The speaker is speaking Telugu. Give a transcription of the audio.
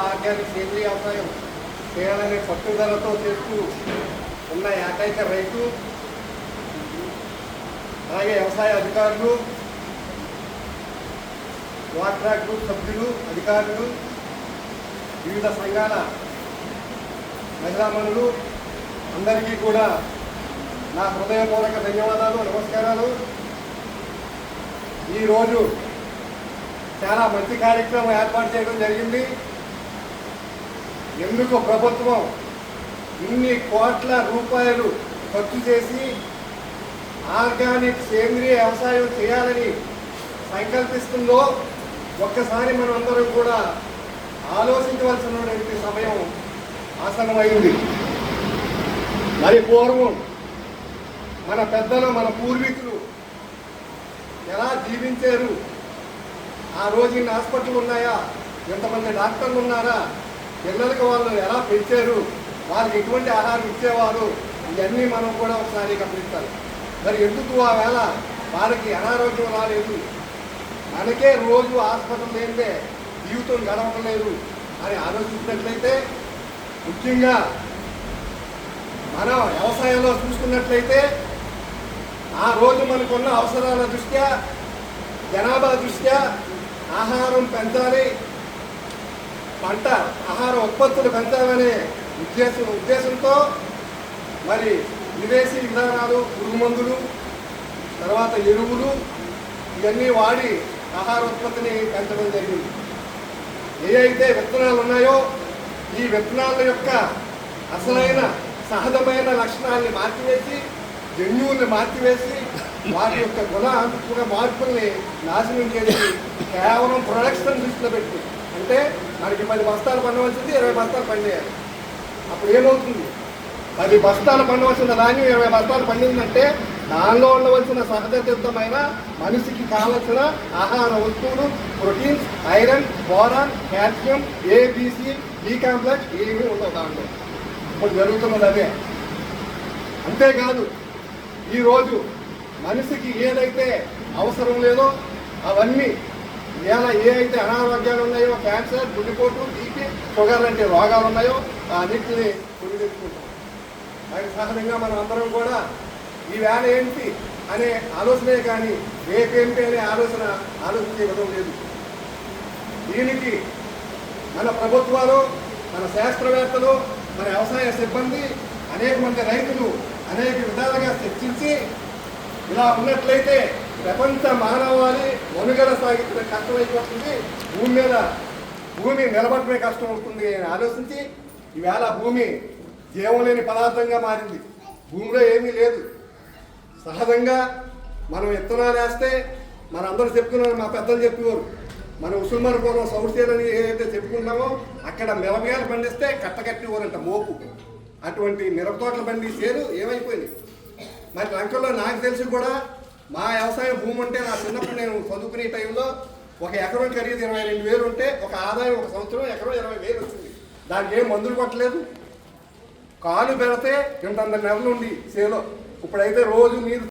ఆర్గానిక్ సేంద్రీయ వ్యవసాయం చేయాలనే పట్టుదలతో చేస్తూ ఉన్న ఏకైక రైతు అలాగే వ్యవసాయ అధికారులు వాట్రా గ్రూప్ సభ్యులు అధికారులు వివిధ సంఘాల మహిళామణులు అందరికీ కూడా నా హృదయపూర్వక ధన్యవాదాలు నమస్కారాలు. ఈరోజు చాలా మంచి కార్యక్రమం ఏర్పాటు చేయడం జరిగింది. ఎందుకు ప్రభుత్వం ఇన్ని కోట్ల రూపాయలు ఖర్చు చేసి ఆర్గానిక్ సేంద్రియ వ్యవసాయం చేయాలని సంకల్పిస్తుందో ఒక్కసారి మనం అందరం కూడా ఆలోచించవలసినటువంటి సమయం ఆసనమైంది మరి పూర్వం మన పెద్దలు మన పూర్వీకులు ఎలా జీవించారు? ఆ రోజు ఇన్ని హాస్పిటల్ ఉన్నాయా? ఎంతమంది డాక్టర్లు ఉన్నారా? పిల్లలకు వాళ్ళు ఎలా పెంచారు వాళ్ళకి ఎటువంటి ఆహారం ఇచ్చేవారు ఇవన్నీ మనం కూడా ఒకసారి గమనించాలి. మరి ఎందుకు ఆ వేళ వాళ్ళకి అనారోగ్యం రాలేదు? మనకే రోజు హాస్పిటల్ లేదే జీవితం గడవటం లేదు అని ఆలోచించినట్లయితే ముఖ్యంగా మన వ్యవసాయంలో చూసుకున్నట్లయితే ఆ రోజు మనకున్న అవసరాల దృష్ట్యా జనాభా దృష్ట్యా ఆహారం పెంచాలి పంట ఆహార ఉత్పత్తులు పెంచాలనే ఉద్దేశం ఉద్దేశంతో మరి విదేశీ విధానాలు పురుగు మందులు తర్వాత ఎరువులు ఇవన్నీ వాడి ఆహార ఉత్పత్తిని పెంచడం జరిగింది. ఏ అయితే విత్తనాలు ఉన్నాయో ఈ విత్తనాల యొక్క అసలైన సహజమైన లక్షణాలని మార్చివేసి జన్యువుల్ని మార్చివేసి వాటి యొక్క గుణ మార్పుల్ని నాశనం చేసి కేవలం ప్రొడక్షన్ దృష్టిలో పెట్టి అంటే మనకి పది బస్తాలు పండవలసింది ఇరవై బస్తాలు పండేయాలి అప్పుడు ఏమవుతుంది? పది బస్తాలు పండవలసిన ధాన్యం ఇరవై బస్తాలు పండిందంటే దానిలో ఉండవలసిన సహజసిద్ధమైన మనిషికి కావలసిన ఆహార వస్తువులు proteins iron boron calcium A B C B complex ఏమీ ఉండవు దాంట్లో ఇప్పుడు జరుగుతున్నది అదే. అంతేకాదు ఈరోజు మనిషికి ఏదైతే అవసరం లేదో అవన్నీ ఇలా ఏ అయితే అనారోగ్యాలు ఉన్నాయో క్యాన్సర్ గుండెపోటు బీపీ షుగర్ లాంటి రోగాలు ఉన్నాయో అన్నింటిని అన్నింటినీ తెచ్చుకుంటాం దానికి సహజంగా మనం అందరం కూడా ఈ వేళ ఏంటి అనే ఆలోచనే కానీ రేపేంటి అనే ఆలోచన ఆలోచించే విధం లేదు. దీనికి మన ప్రభుత్వాలు మన శాస్త్రవేత్తలు మన వ్యవసాయ సిబ్బంది అనేక మంది రైతులు అనేక విధాలుగా చర్చించి ఇలా ఉన్నట్లయితే ప్రపంచ మానవాళి మనుగడ సాగించిన కష్టం అయిపోతుంది. భూమి మీద భూమి నిలబడమే కష్టం అవుతుంది అని ఆలోచించి ఈవేళ భూమి జీవం లేని పదార్థంగా మారింది. భూమిలో ఏమీ లేదు. సహజంగా మనం విత్తనాలు వేస్తే మన అందరూ చెప్పుకున్నారు మా పెద్దలు చెప్పేవారు మన పూర్వం సౌర్సేలని ఏదైతే చెప్పుకున్నామో అక్కడ మిరపకాయలు పండిస్తే కట్టకట్టేవారంట మోపు. అటువంటి మిరప తోటలు పండించేరు ఏమైపోయింది మరి లంకలో నాకు తెలిసి కూడా మా వ్యవసాయ భూమి ఉంటే నా చిన్నప్పుడు నేను చదువుకునే టైంలో ఒక ఎకరం ఖరీదు ఇరవై రెండు వేలు ఉంటే ఒక ఆదాయం ఒక సంవత్సరం ఎకరం ఇరవై వేలు వచ్చింది. దానికి ఏం మందులు కొట్టలేదు. కాలు పెడితే రెండు వందల నెలలు ఉంది చేలో ఇప్పుడైతే రోజు నీరు